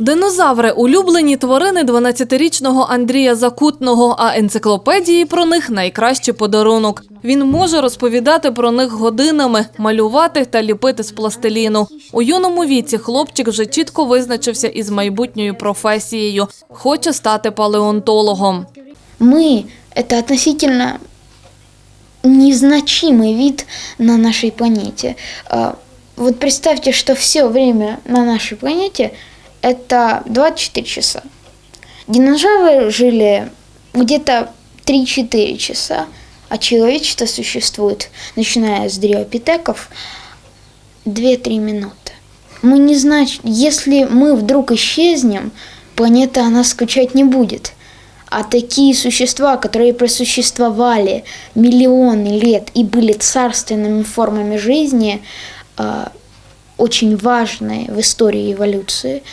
Динозаври улюблені тварини 12-річного Андрія Закутного, а енциклопедії про них найкращий подарунок. Він може розповідати про них годинами, малювати та ліпити з пластиліну. У юному віці хлопчик вже чітко визначився із майбутньою професією. Хоче стати палеонтологом. Мы – это относительно незначимый вид на нашей планете. А, Вот представьте, что все время на нашей планете – это 24 часа. Динозавры жили где-то 3-4 часа, а человечество существует, начиная с дриопитеков, 2-3 минуты. Мы не знаем, если мы вдруг исчезнем, планета о нас скучать не будет. А такие существа, которые просуществовали миллионы лет и были царственными формами жизни, а, очень важные в истории эволюции.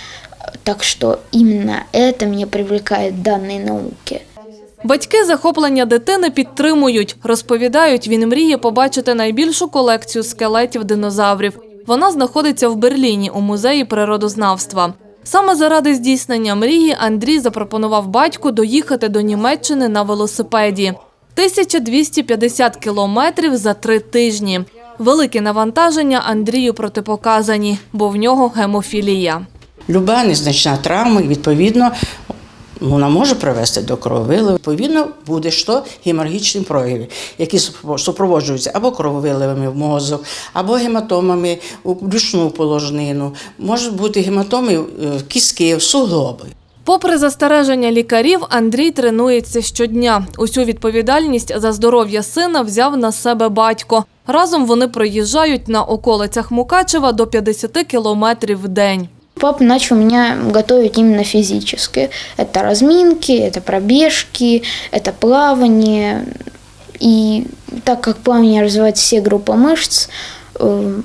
Так что именно это меня привлекает в данной науке. Батьки захоплення дитини підтримують. Розповідають, він мріє побачити найбільшу колекцію скелетів динозаврів. Вона знаходиться в Берліні у музеї природознавства. Саме заради здійснення мрії Андрій запропонував батьку доїхати до Німеччини на велосипеді. 1250 кілометрів за три тижні. Великі навантаження Андрію протипоказані, бо в нього гемофілія. Люба незначна травма, відповідно, вона може привести до крововилив. Відповідно, буде що геморгічні прояви, які супро- супроводжуються або крововиливами в мозок, або гематомами у брюшну положнину. Можуть бути гематоми е, в кістки, в суглоби. Попри застереження лікарів, Андрій тренується щодня. Усю відповідальність за здоров'я сина взяв на себе батько. Разом вони проїжджають на околицях Мукачева до 50 кілометрів в день. Папа начал меня готовить именно физически. Это разминки, это пробежки, это плавание. И так как плавание развивает все группы мышц, э,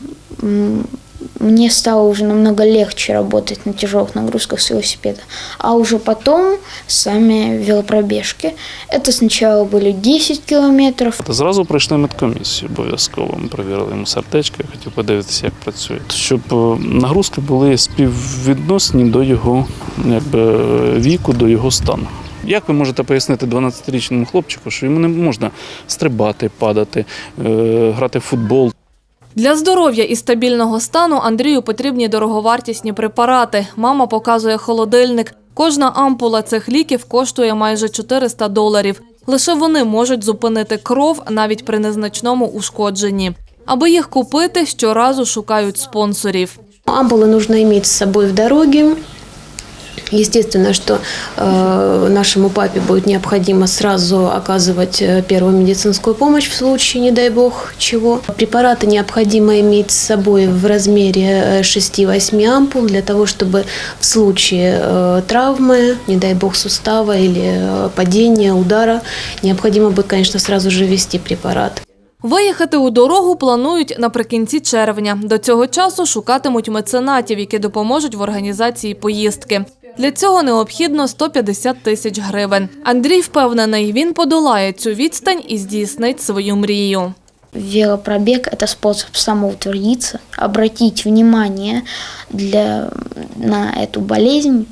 мне стало уже намного легче работать на тяжелых нагрузках с велосипеда. А уже потом сами велопробежки. Это сначала были 10 километров, Та Зразу пройшли медкомісію обов'язково. Ми перевірили йому сердечко, я хотів подивитися, як працює. Щоб е, нагрузки були співвідносні до його якби, віку, до його стану. Як ви можете пояснити 12-річному хлопчику, що йому не можна стрибати, падати, е, грати в футбол, Для здоров'я і стабільного стану Андрію потрібні дороговартісні препарати. Мама показує холодильник. Кожна ампула цих ліків коштує майже 400 доларів. Лише вони можуть зупинити кров навіть при незначному ушкодженні. Аби їх купити, щоразу шукають спонсорів. Ампулы нужно иметь с собой в дороге. Естественно, что э, нашему папе будет необходимо сразу оказывать э, первую медицинскую помощь в случае, не дай бог, чего. Препараты необходимо иметь с собой в размере э, 6-8 ампул для того, чтобы в случае э, травмы, не дай бог сустава или э, падения, удара, необходимо будет, конечно, сразу же ввести препарат. Виїхати у дорогу планують наприкінці червня. До цього часу шукатимуть меценатів, які допоможуть в організації поїздки. Для цього необхідно 150 тисяч гривень. Андрій впевнений, він подолає цю відстань і здійснить свою мрію. Велопробег – это способ самоутвердиться, обратить внимание для, на эту болезнь.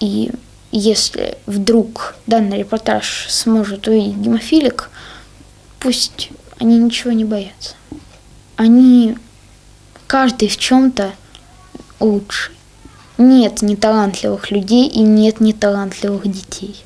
И если вдруг данный репортаж сможет увидеть гемофилик, пусть они ничего не боятся. Они каждый в чем-то лучше. Нет неталантливых людей и нет неталантливых детей.